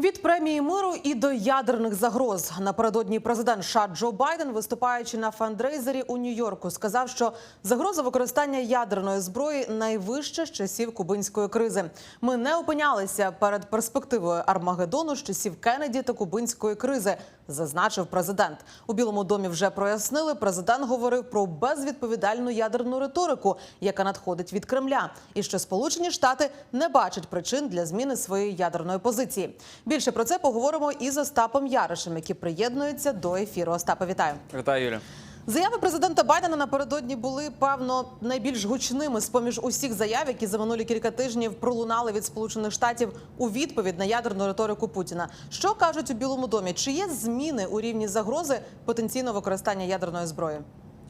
Від премії миру і до ядерних загроз напередодні президент США Джо Байден, виступаючи на фандрейзері у Нью-Йорку, сказав, що загроза використання ядерної зброї найвища з часів кубинської кризи. Ми не опинялися перед перспективою Армагеддону з часів Кеннеді та кубинської кризи, зазначив президент. У Білому домі вже прояснили. Президент говорив про безвідповідальну ядерну риторику, яка надходить від Кремля, і що Сполучені Штати не бачать причин для зміни своєї ядерної позиції. Більше про це поговоримо із Остапом Яришем, який приєднується до ефіру. Остапа, вітаю. Вітаю, Юля. Заяви президента Байдена напередодні були певно найбільш гучними з поміж усіх заяв, які за минулі кілька тижнів пролунали від Сполучених Штатів у відповідь на ядерну риторику Путіна. Що кажуть у Білому домі? Чи є зміни у рівні загрози потенційного використання ядерної зброї?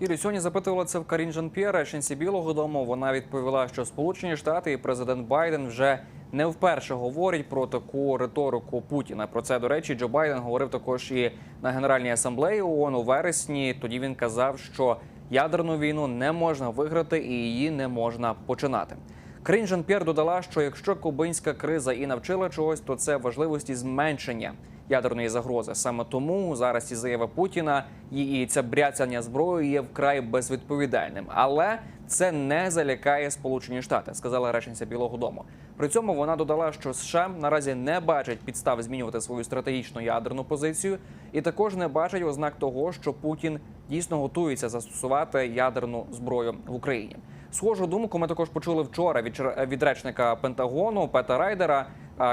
Юрій, сьогодні запитувала це в Карін Жан П'єр, речниці Білого Дому. Вона відповіла, що Сполучені Штати і президент Байден вже не вперше говорять про таку риторику Путіна. Про це, до речі, Джо Байден говорив також і на Генеральній асамблеї ООН у вересні. Тоді він казав, що ядерну війну не можна виграти і її не можна починати. Карін Жан П'єр додала, що якщо кубинська криза і навчила чогось, то це важливості зменшення ядерної загрози. Саме тому зараз ці заяви Путіна і ця бряцання зброєю є вкрай безвідповідальним. Але це не залякає Сполучені Штати, сказала речниця Білого Дому. При цьому вона додала, що США наразі не бачать підстав змінювати свою стратегічну ядерну позицію, і також не бачать ознак того, що Путін дійсно готується застосувати ядерну зброю в Україні. Схожу думку ми також почули вчора від від речника Пентагону Пета Райдера.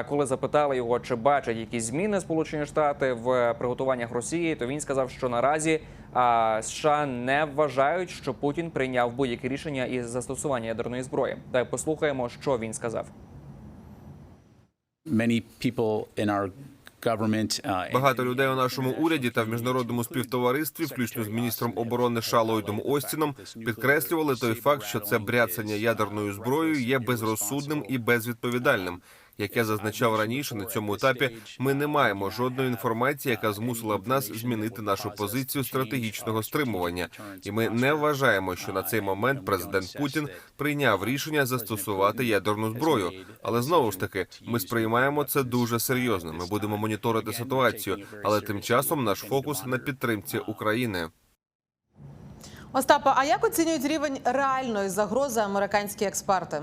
Коли запитали його, чи бачать якісь зміни Сполучені Штати в приготуваннях Росії, то він сказав, що наразі США не вважають, що Путін прийняв будь-яке рішення із застосування ядерної зброї. Та послухаємо, що він сказав. Багато людей у нашому уряді та в міжнародному співтоваристві, включно з міністром оборони Шалойдом Остіном, підкреслювали той факт, що це бряцання ядерною зброєю є безрозсудним і безвідповідальним. Як я зазначав раніше, на цьому етапі ми не маємо жодної інформації, яка змусила б нас змінити нашу позицію стратегічного стримування, і ми не вважаємо, що на цей момент президент Путін прийняв рішення застосувати ядерну зброю. Але знову ж таки, ми сприймаємо це дуже серйозно. Ми будемо моніторити ситуацію, але тим часом наш фокус на підтримці України. Остапа, а як оцінюють рівень реальної загрози американські експерти?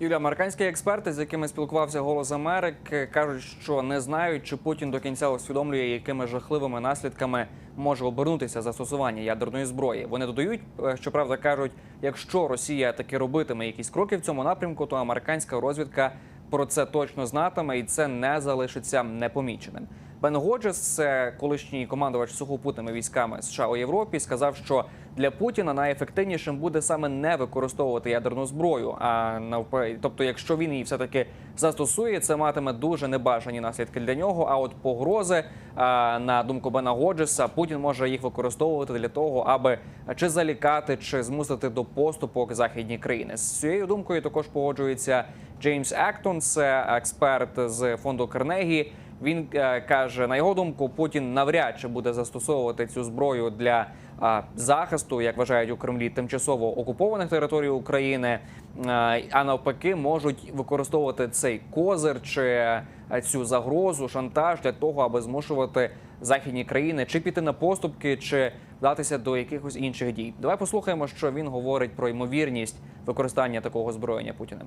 Юля, американські експерти, з якими спілкувався Голос Америки, кажуть, що не знають, чи Путін до кінця усвідомлює, якими жахливими наслідками може обернутися застосування ядерної зброї. Вони додають, е, щоправда, кажуть, якщо Росія таки робитиме якісь кроки в цьому напрямку, то американська розвідка про це точно знатиме, і це не залишиться непоміченим. Бен Годжес, колишній командувач сухопутними військами США у Європі, сказав, що для Путіна найефективнішим буде саме не використовувати ядерну зброю. А навпаки, тобто, якщо він її все таки застосує, це матиме дуже небажані наслідки для нього. А от погрози, на думку Бена Годжеса, Путін може їх використовувати для того, аби чи залікати, чи змусити до поступок західні країни. З цією думкою також погоджується Джеймс Ектон, це експерт з фонду Карнегі. Він е, каже, на його думку, Путін навряд чи буде застосовувати цю зброю для захисту, як вважають у Кремлі, тимчасово окупованих територій України, е, а навпаки, можуть використовувати цей козир чи е, цю загрозу, шантаж для того, аби змушувати західні країни чи піти на поступки, чи вдатися до якихось інших дій. Давай послухаємо, що він говорить про ймовірність використання такого зброєння Путіним.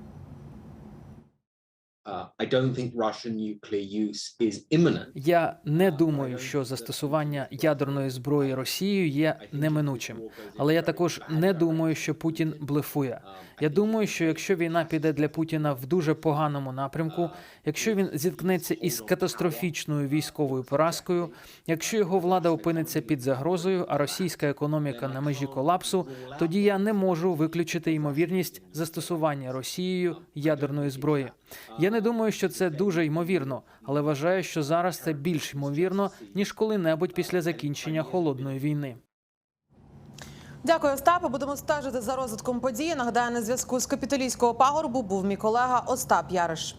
Я не думаю, що застосування ядерної зброї Росією є неминучим, але я також не думаю, що Путін блефує. Я думаю, що якщо війна піде для Путіна в дуже поганому напрямку, якщо він зіткнеться із катастрофічною військовою поразкою, якщо його влада опиниться під загрозою, а російська економіка на межі колапсу, тоді я не можу виключити ймовірність застосування Росією ядерної зброї. Я не думаю, що це дуже ймовірно, але вважаю, що зараз це більш ймовірно ніж коли-небудь після закінчення холодної війни. Дякую, Остапе. Будемо стежити за розвитком події. Нагадаю, на зв'язку з капітолійського пагорбу був мій колега Остап Яриш.